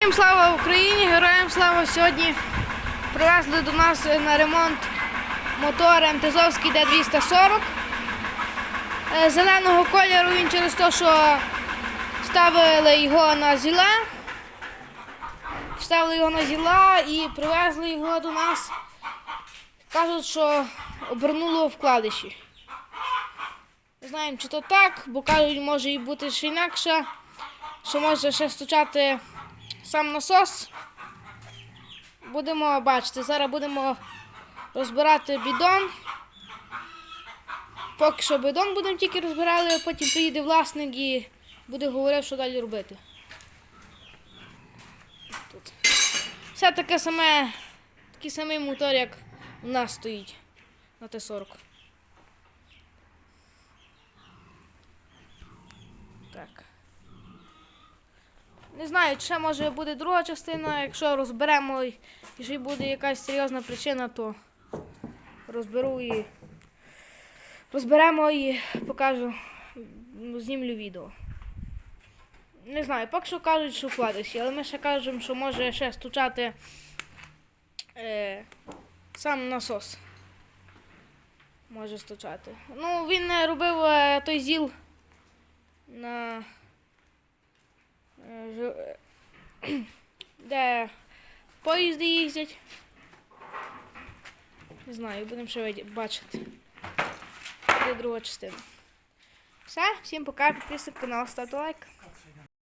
Всім слава Україні! Героям слава! Сьогодні привезли до нас на ремонт мотор МТЗовський Д240. Е, Зеленого кольору він через те, що ставили його на зіла. Ставили його на зіла і привезли його до нас. Кажуть, що обернуло вкладиші. Не знаємо, чи то так, бо кажуть, може і бути ще інакше, що може ще стучати сам насос. Будемо бачити. Зараз будемо розбирати бідон. Поки що бідон будемо тільки розбирати, а потім приїде власник і буде говорити, що далі робити. Тут. Все таке саме, такий самий мотор, як у нас стоїть на Т-40. Так. Не знаю, ще може буде друга частина. Якщо розберемо і ще буде якась серйозна причина, то розберу і розберемо і покажу, знімлю відео. Не знаю, поки що кажуть, що вкладиші, але ми ще кажемо, що може ще стучати е, сам насос. Може стучати. Ну, він е, робив е, той зіл на де поїзди їздять. Не знаю, будемо ще бачити. Це друга частина. Все, всім пока, підписуйтесь на канал, ставте лайк.